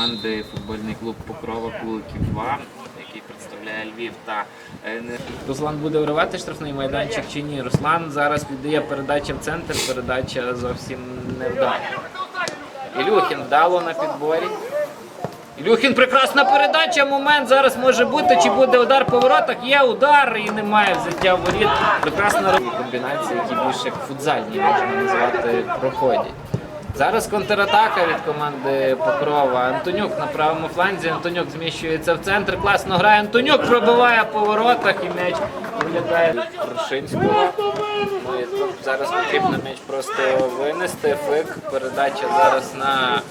команди футбольний клуб Покрова Куликів 2, який представляє Львів та е, Руслан буде вривати штрафний майданчик чи ні? Руслан зараз віддає передача в центр, передача зовсім не. Ілюхін вдало на підборі. Ілюхін прекрасна передача. Момент зараз може бути. Чи буде удар по воротах? Є удар і немає взяття воріт. Прекрасна комбінації, які більше як футзальні можна назвати, проходять. Зараз контратака від команди Покрова. Антонюк на правому фланзі. Антонюк зміщується в центр. Класно грає. Антонюк пробиває по воротах і м'яч від Рушинського. Ну, і зараз потрібно м'яч просто винести. Фик. Передача зараз на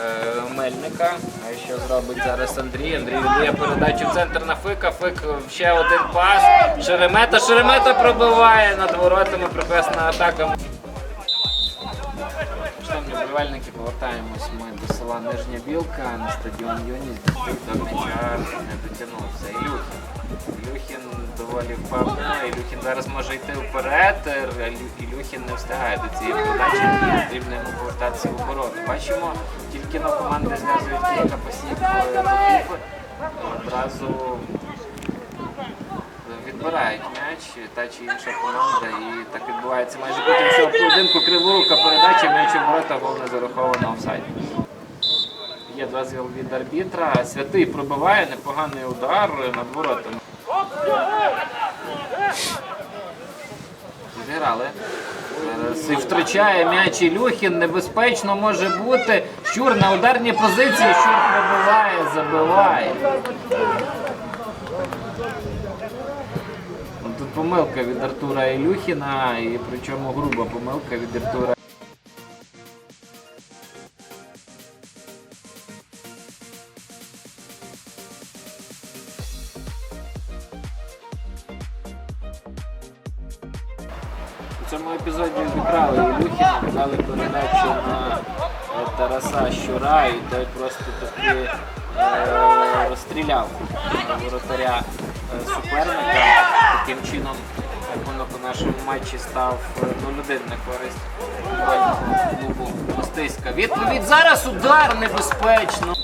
е, Мельника. А що зробить зараз Андрій? Андрій віддає передачу в центр на Фика. Фик ще один пас. Шеремета. Шеремета пробиває над воротами. Прекрасна атака. Шановні вболівальники, повертаємось ми до села Нижня Білка на стадіон Юність. До м'яча не дотягнувся. Ілюхін. Ілюхін доволі впевнено. Ілюхін зараз може йти вперед. Ілюхін не встигає до цієї передачі. Потрібно йому повертатися в оборону. Бачимо, тільки на команди зв'язують кілька посів Одразу відбирають м'яч, та чи інша команда, і так відбувається майже потім цього поєдинку криворука ворота, гол не зараховано офсайд. Є дозвіл від арбітра. Святий пробиває непоганий удар над воротами. Зіграли. І втрачає м'яч Ілюхін, небезпечно може бути. Щур на ударній позиції, Щур пробиває, забиває. Тут помилка від Артура Ілюхіна, і причому груба помилка від Артура. Цьому епізоді відібрали Ілюхіна, дали передачу на е, Тараса Щура, і той просто таки е, розстріляв воротаря е, суперника. Таким чином рахунок у нашому матчі став е, 0-1 на користь футбольного клубу Мостиська. Відповідь зараз удар небезпечно.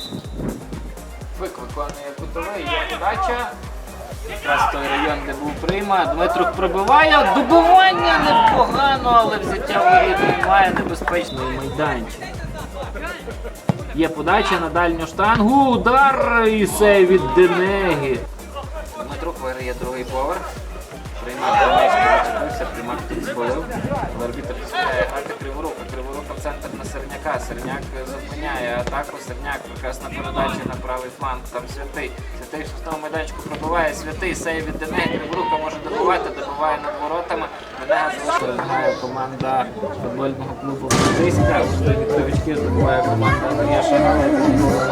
Фик виконує кутовий, є подача. Якраз той район, де був прийма. Дмитрук пробиває. Добивання непогано, але взяття воріт немає небезпечний майданчик. Є подача на дальню штангу. Удар і сей від Денеги. Дмитрук виграє другий поверх. Відчепився, приймак тут зболив. Але арбітр грати криворука. Центр на Серняка. Серняк зупиняє атаку. Серняк прекрасна передача на правий фланг. Там святий. Святий в тому майданчику пробиває. Святий сейв від Денеги. Криворука може добивати, добиває над воротами. Денега. Команда футбольного клубу Мостиська. Новички здобуває команда Андрія Шагала.